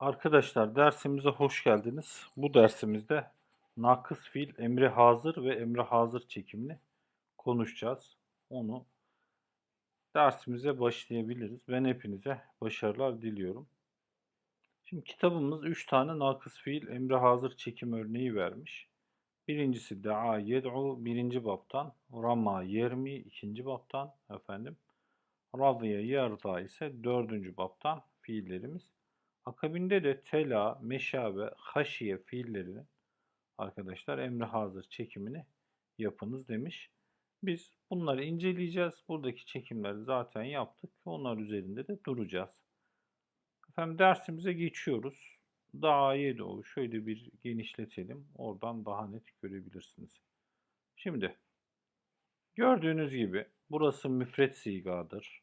Arkadaşlar dersimize hoş geldiniz. Bu dersimizde nakıs fiil emri hazır ve emri hazır çekimini konuşacağız. Onu dersimize başlayabiliriz. Ben hepinize başarılar diliyorum. Şimdi kitabımız 3 tane nakıs fiil emri hazır çekim örneği vermiş. Birincisi da'a yed'u birinci baptan, rama yermi ikinci baptan efendim. Radiye yarda ise dördüncü baptan fiillerimiz. Akabinde de tela, meşabe, haşiye fiillerini arkadaşlar emri hazır çekimini yapınız demiş. Biz bunları inceleyeceğiz. Buradaki çekimleri zaten yaptık. Onlar üzerinde de duracağız. Efendim dersimize geçiyoruz. Daha de olur. Şöyle bir genişletelim. Oradan daha net görebilirsiniz. Şimdi gördüğünüz gibi burası müfret sigadır.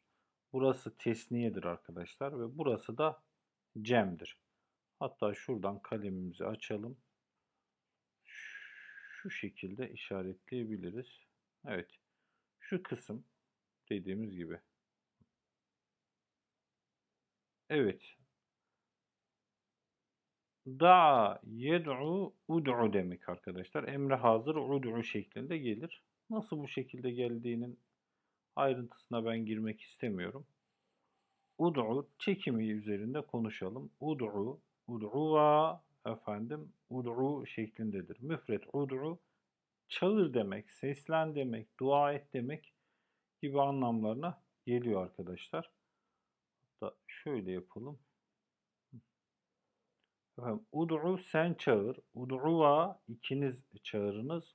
Burası tesniyedir arkadaşlar ve burası da cem'dir. Hatta şuradan kalemimizi açalım. Şu şekilde işaretleyebiliriz. Evet. Şu kısım dediğimiz gibi. Evet. Da yed'u ud'u demek arkadaşlar. Emre hazır ud'u şeklinde gelir. Nasıl bu şekilde geldiğinin ayrıntısına ben girmek istemiyorum. Ud'u çekimi üzerinde konuşalım. Ud'u, ud'uva efendim ud'u şeklindedir. Müfret ud'u çağır demek, seslen demek, dua et demek gibi anlamlarına geliyor arkadaşlar. Hatta şöyle yapalım. Efendim, ud'u sen çağır. Ud'uva ikiniz çağırınız.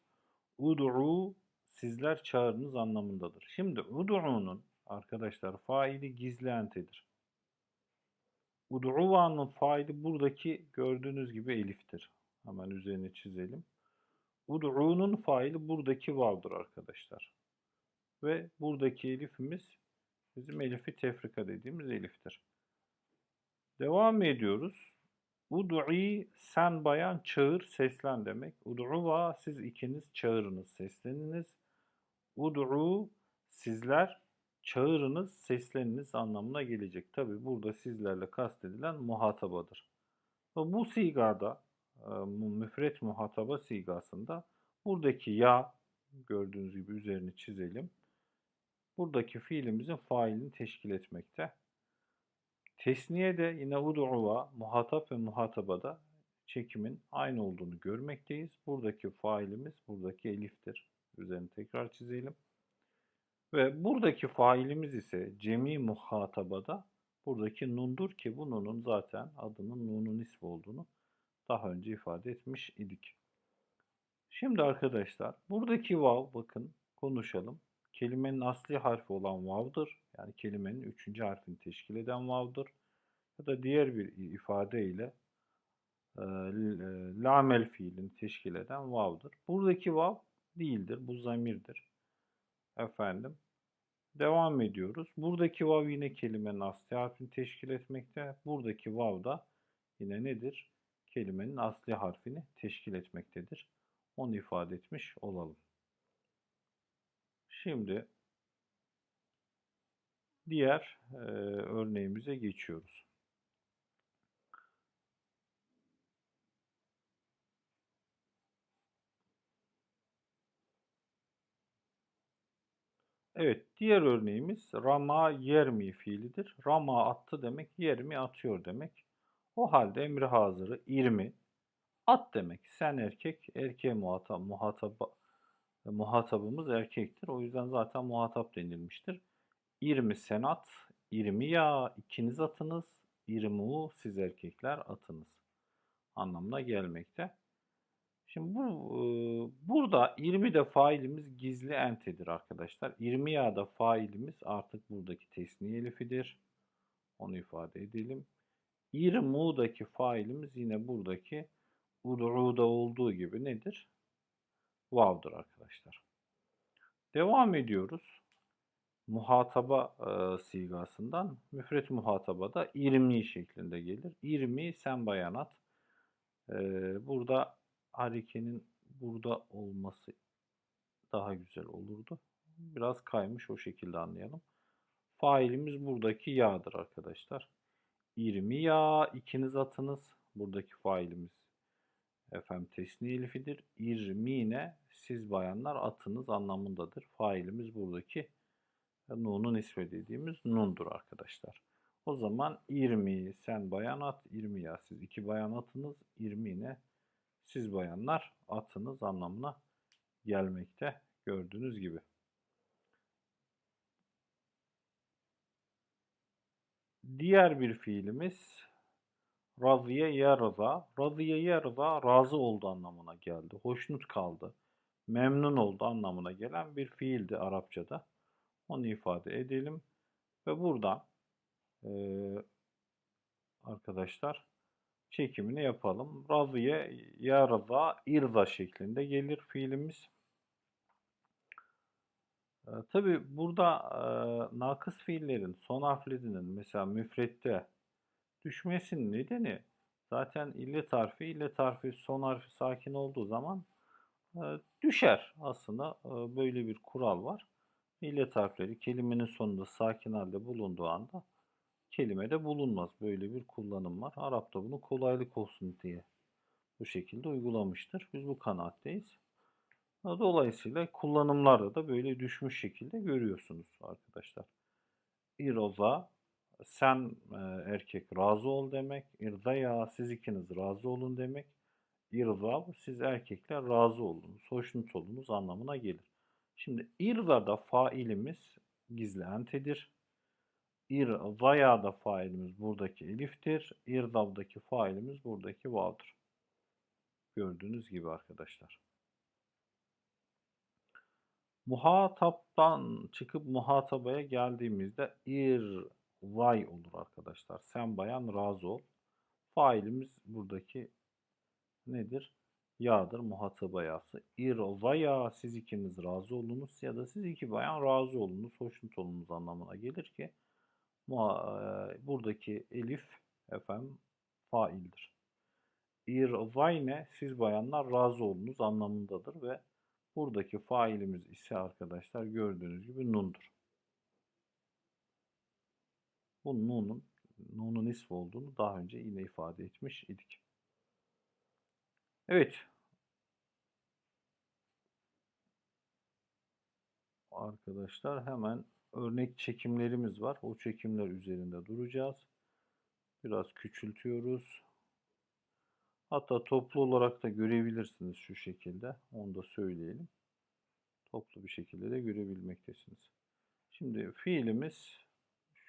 Ud'u sizler çağırınız anlamındadır. Şimdi ud'u'nun arkadaşlar faili gizli entedir. Ud'uva'nın faili buradaki gördüğünüz gibi eliftir. Hemen üzerine çizelim. Ud'u'nun faili buradaki vav'dır arkadaşlar. Ve buradaki elifimiz bizim elifi tefrika dediğimiz eliftir. Devam ediyoruz. Ud'i sen bayan çağır seslen demek. Ud'uva siz ikiniz çağırınız sesleniniz. Ud'u sizler çağırınız sesleniniz anlamına gelecek. Tabi burada sizlerle kastedilen muhatabadır. Bu sigada e, müfret muhataba sigasında buradaki ya gördüğünüz gibi üzerini çizelim. Buradaki fiilimizin failini teşkil etmekte. Tesniye de yine ud'uva, muhatap ve muhatabada çekimin aynı olduğunu görmekteyiz. Buradaki failimiz buradaki eliftir. Üzerini tekrar çizelim. Ve buradaki failimiz ise cemi muhatabada buradaki nundur ki bu nunun zaten adının nunun ismi olduğunu daha önce ifade etmiş idik. Şimdi arkadaşlar buradaki vav bakın konuşalım. Kelimenin asli harfi olan vav'dır. Yani kelimenin üçüncü harfini teşkil eden vav'dır. Ya da diğer bir ifadeyle e, lamel fiilini teşkil eden vav'dır. Buradaki vav değildir. Bu zamirdir. Efendim. Devam ediyoruz. Buradaki vav yine kelimenin asli harfini teşkil etmekte. Buradaki vav da yine nedir? Kelimenin asli harfini teşkil etmektedir. Onu ifade etmiş olalım. Şimdi diğer e, örneğimize geçiyoruz. Evet, diğer örneğimiz rama yermi fiilidir. Rama attı demek, yermi atıyor demek. O halde emri hazırı irmi at demek. Sen erkek, erkeğe muhatap, muhataba, muhatabımız erkektir. O yüzden zaten muhatap denilmiştir. İrmi senat, irmi ya ikiniz atınız, irmu siz erkekler atınız anlamına gelmekte. Şimdi bu e, burada 20 de failimiz gizli entedir arkadaşlar. 20 ya da failimiz artık buradaki tesniye elifidir. Onu ifade edelim. İrmu'daki failimiz yine buradaki ud'u'da olduğu gibi nedir? Vav'dır arkadaşlar. Devam ediyoruz. Muhataba e, sigasından müfret muhataba da irmi şeklinde gelir. İrmi sen bayanat. E, burada harekenin burada olması daha güzel olurdu. Biraz kaymış o şekilde anlayalım. Failimiz buradaki yağdır arkadaşlar. İrmiya ikiniz atınız. Buradaki failimiz efendim tesni elifidir. İrmine siz bayanlar atınız anlamındadır. Failimiz buradaki nunun ismi dediğimiz nundur arkadaşlar. O zaman irmi sen bayan at, irmiya siz iki bayan atınız, irmine siz bayanlar atınız anlamına gelmekte gördüğünüz gibi. Diğer bir fiilimiz Razıye yerza. Razıye yerza razı oldu anlamına geldi. Hoşnut kaldı. Memnun oldu anlamına gelen bir fiildi Arapçada. Onu ifade edelim. Ve buradan e, arkadaşlar çekimini yapalım. Razıye yerza irza şeklinde gelir fiilimiz. E, Tabi burada e, nakıs fiillerin son harflerinin mesela müfrette düşmesinin nedeni zaten illet harfi, illet harfi son harfi sakin olduğu zaman e, düşer aslında. E, böyle bir kural var. İllet harfleri kelimenin sonunda sakin halde bulunduğu anda kelimede bulunmaz. Böyle bir kullanım var. Arap'ta bunu kolaylık olsun diye bu şekilde uygulamıştır. Biz bu kanaatteyiz. Dolayısıyla kullanımlarda da böyle düşmüş şekilde görüyorsunuz arkadaşlar. İroza sen e, erkek razı ol demek. İrzaya siz ikiniz razı olun demek. İrza siz erkekler razı olunuz, hoşnut olunuz anlamına gelir. Şimdi irzada failimiz gizli entedir. İrzaya da failimiz buradaki eliftir. İrzavdaki failimiz buradaki vav'dır. Gördüğünüz gibi arkadaşlar. Muhataptan çıkıp muhatabaya geldiğimizde ir vay olur arkadaşlar. Sen bayan razı ol. Failimiz buradaki nedir? Ya'dır muhataba yası. Ir vaya siz ikiniz razı olunuz ya da siz iki bayan razı olunuz, hoşnut olunuz anlamına gelir ki buradaki elif efendim faildir. Ir vayne siz bayanlar razı olunuz anlamındadır ve buradaki failimiz ise arkadaşlar gördüğünüz gibi nundur. Bu nun'un nun'un ismi olduğunu daha önce yine ifade etmiş idik. Evet. Arkadaşlar hemen örnek çekimlerimiz var. O çekimler üzerinde duracağız. Biraz küçültüyoruz. Hatta toplu olarak da görebilirsiniz şu şekilde. Onu da söyleyelim. Toplu bir şekilde de görebilmektesiniz. Şimdi fiilimiz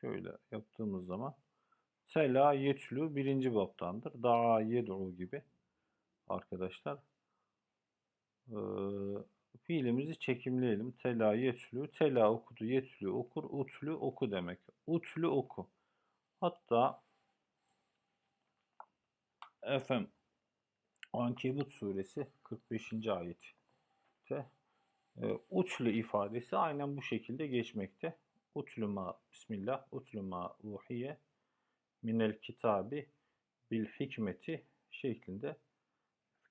şöyle yaptığımız zaman Sela yetlu birinci baptandır. Daha yed'u gibi arkadaşlar. Ee, fiilimizi çekimleyelim. Tela yetlu. Tela okudu. Yetlu okur. Utlu oku demek. Utlu oku. Hatta efendim Ankebut suresi 45. ayette e, utlu ifadesi aynen bu şekilde geçmekte. Utluma Bismillah, utluma uhiye minel kitabi bil hikmeti şeklinde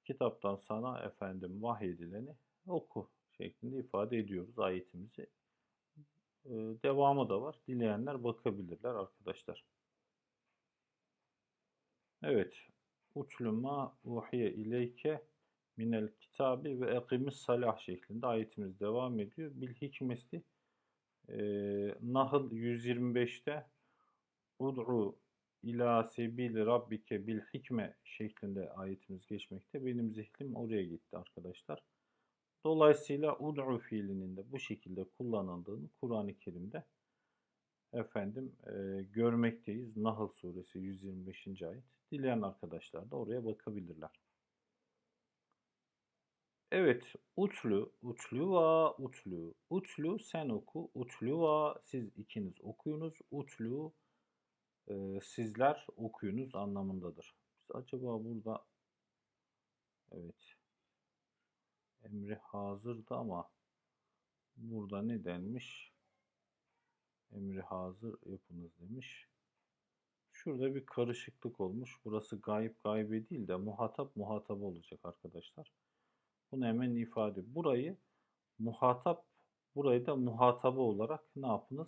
kitaptan sana efendim vahyedileni oku şeklinde ifade ediyoruz ayetimizi. Ee, devamı da var. Dileyenler bakabilirler arkadaşlar. Evet. Utluma uhiye ileyke minel kitabi ve ekimis salah şeklinde ayetimiz devam ediyor. Bil hikmeti e, Nahl 125'te Ud'u ila sebil rabbike bil hikme şeklinde ayetimiz geçmekte. Benim zihnim oraya gitti arkadaşlar. Dolayısıyla ud'u fiilinin de bu şekilde kullanıldığını Kur'an-ı Kerim'de efendim e, görmekteyiz. Nahl suresi 125. ayet. Dileyen arkadaşlar da oraya bakabilirler. Evet, utlu, utluva, utlu. Utlu sen oku, utluva siz ikiniz okuyunuz, utlu e, sizler okuyunuz anlamındadır. Biz acaba burada evet emri hazırdı ama burada ne denmiş? Emri hazır yapınız demiş. Şurada bir karışıklık olmuş. Burası gayip gaybe değil de muhatap muhatap olacak arkadaşlar. Bunu hemen ifade. Burayı muhatap, burayı da muhataba olarak ne yapınız?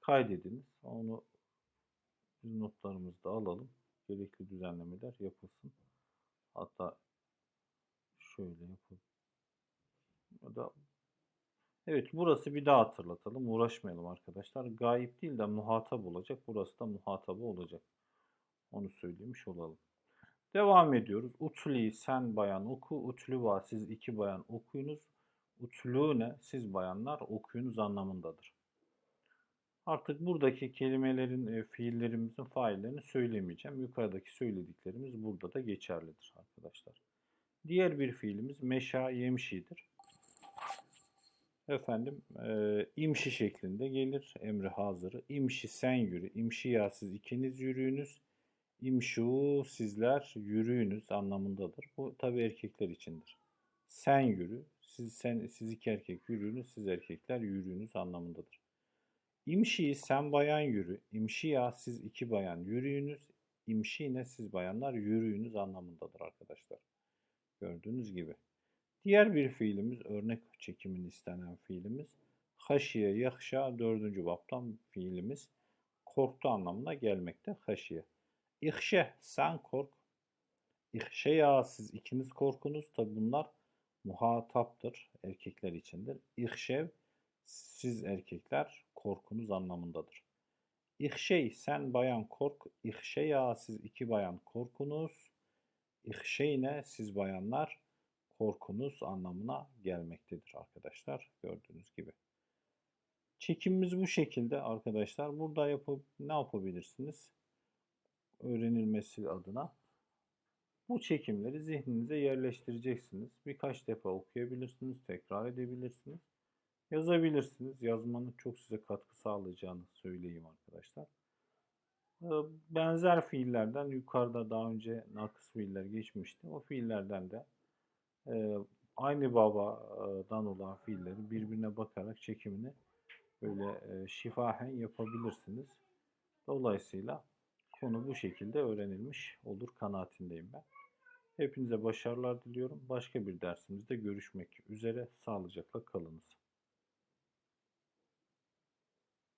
Kaydediniz. Onu Biz notlarımızı da alalım. Gerekli düzenlemeler yapılsın. Hatta şöyle yapalım. Da Evet burası bir daha hatırlatalım. Uğraşmayalım arkadaşlar. Gayip değil de muhatap olacak. Burası da muhatabı olacak. Onu söylemiş olalım. Devam ediyoruz. Utli sen bayan oku. Utlüva siz iki bayan okuyunuz. Utlune siz bayanlar okuyunuz anlamındadır. Artık buradaki kelimelerin, e, fiillerimizin faillerini söylemeyeceğim. Yukarıdaki söylediklerimiz burada da geçerlidir arkadaşlar. Diğer bir fiilimiz meşa yemşidir. Efendim e, imşi şeklinde gelir emri hazırı. İmşi sen yürü. İmşi ya siz ikiniz yürüyünüz. İmşu sizler yürüyünüz anlamındadır. Bu tabi erkekler içindir. Sen yürü. Siz, sen, siz iki erkek yürüyünüz. Siz erkekler yürüyünüz anlamındadır. İmşi sen bayan yürü. İmşi ya siz iki bayan yürüyünüz. İmşi ne siz bayanlar yürüyünüz anlamındadır arkadaşlar. Gördüğünüz gibi. Diğer bir fiilimiz, örnek çekimin istenen fiilimiz. Haşiye yahşa dördüncü baptan fiilimiz korktu anlamına gelmekte haşiye. İhşe sen kork. İhşe ya siz ikiniz korkunuz. Tabi bunlar muhataptır. Erkekler içindir. İhşev siz erkekler korkunuz anlamındadır. İhşey sen bayan kork. İhşe ya siz iki bayan korkunuz. İhşeyne siz bayanlar korkunuz anlamına gelmektedir arkadaşlar. Gördüğünüz gibi. Çekimimiz bu şekilde arkadaşlar. Burada yapıp ne yapabilirsiniz? Öğrenilmesi adına. Bu çekimleri zihninize yerleştireceksiniz. Birkaç defa okuyabilirsiniz, tekrar edebilirsiniz. Yazabilirsiniz. Yazmanın çok size katkı sağlayacağını söyleyeyim arkadaşlar. Benzer fiillerden yukarıda daha önce nakıs fiiller geçmişti. O fiillerden de e, aynı babadan olan fiilleri birbirine bakarak çekimini böyle e, şifahen yapabilirsiniz. Dolayısıyla konu bu şekilde öğrenilmiş olur kanaatindeyim ben. Hepinize başarılar diliyorum. Başka bir dersimizde görüşmek üzere. Sağlıcakla kalınız.